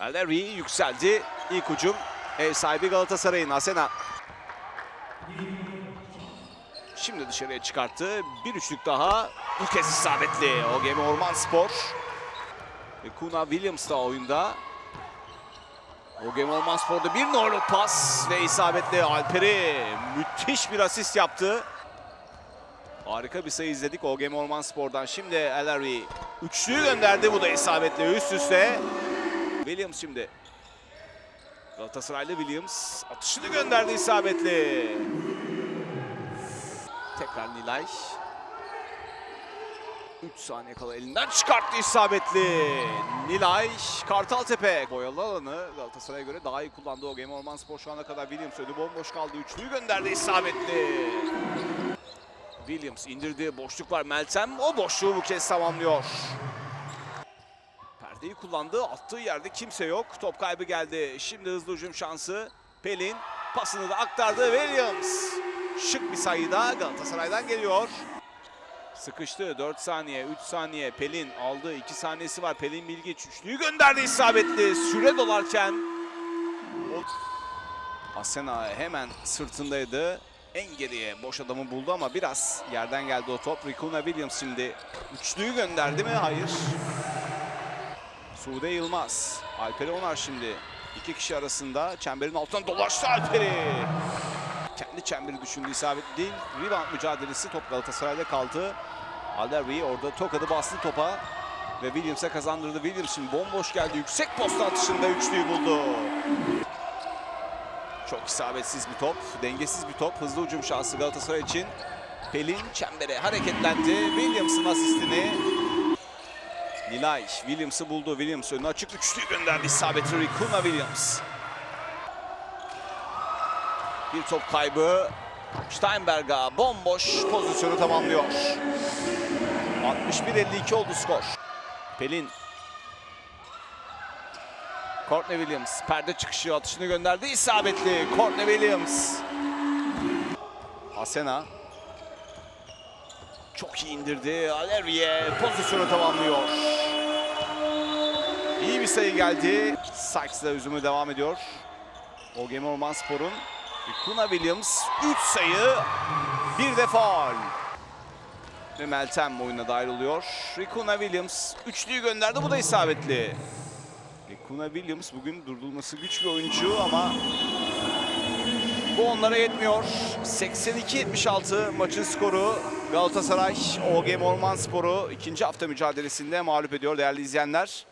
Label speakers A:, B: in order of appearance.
A: Elleri yükseldi. İlk ucum ev sahibi Galatasaray'ın Asena. Şimdi dışarıya çıkarttı. Bir üçlük daha. Bu kez isabetli. O gemi Orman Spor. Ve Kuna Williams da oyunda. O gemi Orman Spor'da bir numaralı pas ve isabetli Alper'i müthiş bir asist yaptı. Harika bir sayı izledik OGM Orman Spor'dan. Şimdi Ellery üçlüyü gönderdi. Bu da isabetli üst üste. Williams şimdi. Galatasaraylı Williams atışını gönderdi isabetli. Tekrar Nilay. 3 saniye kala elinden çıkarttı isabetli. Nilay Kartaltepe. Boyalı alanı Galatasaray'a göre daha iyi kullandı OGM Orman Spor şu ana kadar Williams önü bomboş kaldı. Üçlüyü gönderdi isabetli. Williams indirdi. Boşluk var Meltem. O boşluğu bu kez tamamlıyor. Perdeyi kullandı. Attığı yerde kimse yok. Top kaybı geldi. Şimdi hızlı hücum şansı. Pelin pasını da aktardı. Williams. Şık bir sayıda Galatasaray'dan geliyor. Sıkıştı. 4 saniye, 3 saniye. Pelin aldı. 2 saniyesi var. Pelin Bilgiç üçlüyü gönderdi isabetli. Süre dolarken. Asena hemen sırtındaydı. En geriye boş adamı buldu ama biraz yerden geldi o top. Rikuna Williams şimdi üçlüyü gönderdi mi? Hayır. Sude Yılmaz. Alperi Onar şimdi. iki kişi arasında çemberin altından dolaştı Alperi. Kendi çemberi düşündü isabet değil. Rebound mücadelesi top Galatasaray'da kaldı. Alderweireld orada tokadı bastı topa. Ve Williams'e kazandırdı. Williams şimdi bomboş geldi. Yüksek posta atışında üçlüyü buldu. Çok isabetsiz bir top. Dengesiz bir top. Hızlı hücum şansı Galatasaray için. Pelin çembere hareketlendi. Williams'ın asistini Nilay Williams'ı buldu. Williams önüne açık üçlüyü gönderdi. İsabetli Rikuna Williams. Bir top kaybı. Steinberg'a bomboş pozisyonu tamamlıyor. 61-52 oldu skor. Pelin. Courtney Williams perde çıkışı atışını gönderdi. İsabetli Courtney Williams. Asena. Çok iyi indirdi. Alevye pozisyonu tamamlıyor. Bir sayı geldi. Sykes da üzümü devam ediyor. OGM Orman Spor'un Kuna Williams 3 sayı, bir de faul. Ve Meltem oyuna dahil oluyor. Rikuna Williams üçlüyü gönderdi. Bu da isabetli. Rikuna Williams bugün durdurulması güç bir oyuncu ama bu onlara yetmiyor. 82-76 maçın skoru. Galatasaray OGM Orman Sporu ikinci hafta mücadelesinde mağlup ediyor değerli izleyenler.